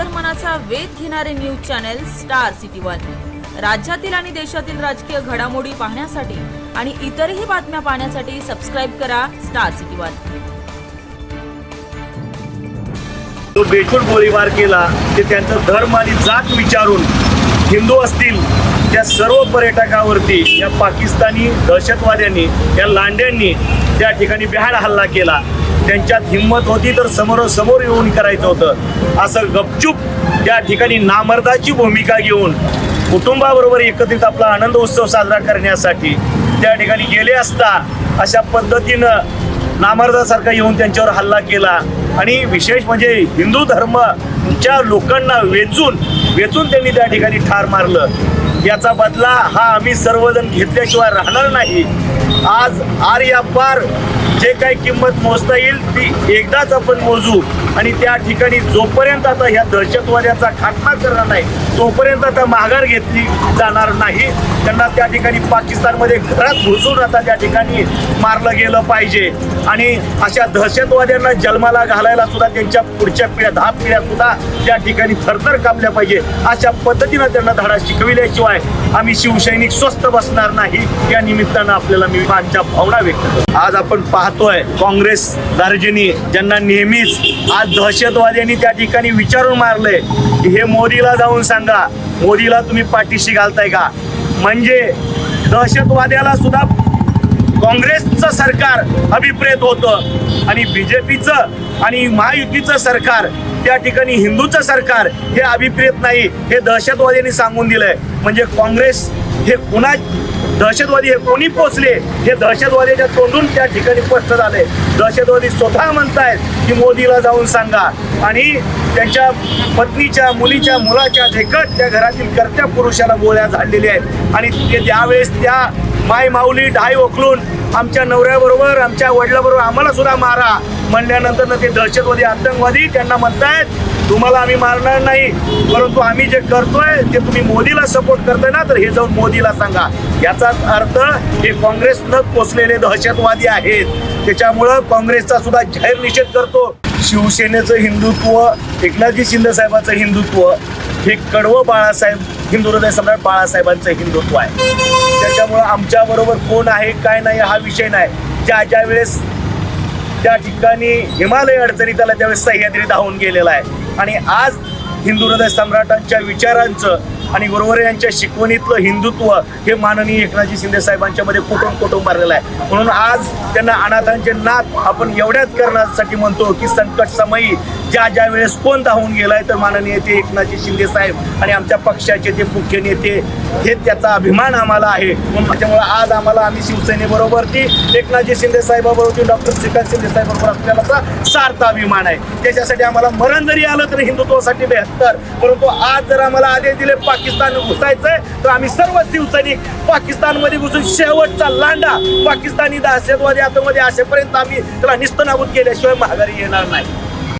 अंतर्मनाचा वेध घेणारे news channel star city one. राज्यातील आणि देशातील राजकीय घडामोडी पाहण्यासाठी आणि इतरही बातम्या पाहण्यासाठी सबस्क्राईब करा स्टार सिटी वन. जो बेछूट गोळीबार केला ते त्यांचं धर्म आणि जात विचारून हिंदू असतील त्या सर्व पर्यटकावरती या पाकिस्तानी दहशतवाद्यांनी या लांड्यांनी त्या ठिकाणी बिहार हल्ला केला. त्यांच्यात हिंमत होती तर समोरासमोर येऊन करायचं होतं. असं गपचूप त्या ठिकाणी नामर्दाची भूमिका घेऊन कुटुंबाबरोबर एकत्रित आपला आनंद उत्सव साजरा करण्यासाठी त्या ठिकाणी गेले असता अशा पद्धतीनं नामर्दासारखा येऊन त्यांच्यावर हल्ला केला. आणि विशेष म्हणजे हिंदू धर्मच्या लोकांना वेचून वेचून त्यांनी त्या ठिकाणी ठार मारलं. याचा बदला हा आम्ही सर्वजण घेतल्याशिवाय राहणार नाही. आज आर पार जे काही किंमत मोजता येईल ती एकदाच आपण मोजू. आणि त्या ठिकाणी जोपर्यंत आता ह्या दहशतवाद्याचा खात्मा करणार नाही तोपर्यंत आता माघार घेतली जाणार नाही. त्यांना त्या ठिकाणी पाकिस्तानमध्ये घरात घुसून आता त्या ठिकाणी मारलं गेलं पाहिजे. आणि अशा दहशतवाद्यांना जन्माला घालायला सुद्धा त्यांच्या पुढच्या पिढ्या दहा पिढ्या सुद्धा त्या ठिकाणी थरथर कापल्या पाहिजे. अशा पद्धतीनं त्यांना धडा शिकविल्याशिवाय आम्ही शिवसैनिक स्वस्त बसणार नाही. या निमित्तानं आपल्याला मी माझ्या भावना व्यक्त आज आपण पाहतोय काँग्रेस दार्जिनी ज्यांना नेहमीच आज दहशतवाद्यांनी त्या ठिकाणी विचारून मारले की हे मोदीला जाऊन सांगा. मोदीला तुम्ही पाठीशी घालताय का? म्हणजे दहशतवाद्याला सुद्धा काँग्रेसचं सरकार अभिप्रेत होतं आणि बीजेपीचं आणि महायुतीचं सरकार त्या ठिकाणी हिंदूचं सरकार हे अभिप्रेत नाही हे दहशतवाद्यांनी सांगून दिलंय. म्हणजे काँग्रेस हे कुणा दहशतवादी हे कोणी पोचले? हे दहशतवाद्याच्या तोंडून त्या ठिकाणी स्पष्ट झाले दहशतवादी स्वतः म्हणतायत की मोदीला जाऊन सांगा. आणि त्यांच्या पत्नीच्या मुलीच्या मुलाच्या देखत त्या घरातील कर्त्या पुरुषाला गोळ्या झाडलेल्या आहेत. आणि ते त्यावेळेस त्या माय माऊली ढाय ओखलून आमच्या नवऱ्याबरोबर आमच्या वडिलाबरोबर आम्हाला सुद्धा मारा म्हणल्यानंतर ते दहशतवादी आतंकवादी त्यांना म्हणतायत तुम्हाला आम्ही मारणार नाही परंतु आम्ही जे करतोय ते तुम्ही मोदीला सपोर्ट करताय ना तर हे जाऊन मोदीला सांगा. याचाच अर्थ हे काँग्रेसनं पोचलेले दहशतवादी आहेत. त्याच्यामुळं काँग्रेसचा सुद्धा जाहीर निषेध करतो. शिवसेनेचं हिंदुत्व एकनाथजी शिंदे साहेबांचं हिंदुत्व हे कडवं बाळासाहेब हिंदू हृदय सम्राट बाळासाहेबांचं हिंदुत्व आहे. त्याच्यामुळं आमच्याबरोबर कोण आहे काय नाही हा विषय नाही. ज्या ज्या वेळेस त्या ठिकाणी हिमालय अडचणीत आला त्यावेळेस सह्याद्री धावून गेलेला आहे. आणि आज हिंदू हृदय सम्राटांच्या विचारांचं आणि गुरुवार यांच्या शिकवणीतलं हिंदुत्व हे माननीय एकनाथजी शिंदे साहेबांच्या मध्ये कुटुंब कुटुंब भरलेलं आहे. म्हणून आज त्यांना अनाथांचे नात आपण एवढ्याच करण्यासाठी म्हणतो की संकट समयी ज्या ज्या वेळेस कोण धावून गेलाय तर माननीय ते एकनाथजी शिंदे साहेब आणि आमच्या पक्षाचे ते मुख्य नेते हे त्याचा अभिमान आम्हाला आहे. म्हणून त्याच्यामुळे आज आम्हाला आम्ही शिवसेनेबरोबर ती एकनाथजी शिंदे साहेबाबरोबर डॉक्टर श्रीकांत शिंदे साहेबांबरोबर असल्याचा सार्थ अभिमान आहे. त्याच्यासाठी आम्हाला मरण जरी आलं तरी हिंदुत्वासाठी तर परंतु आज जर आम्हाला आदेश दिले पाकिस्तान घुसायचंय तर आम्ही सर्व शिवसैनिक पाकिस्तानमध्ये घुसून शेवटचा लांडा पाकिस्तानी दहशतवादी आतंकवादी असेपर्यंत आम्ही त्याला निस्तनाबूत केल्याशिवाय माघारी येणार नाही.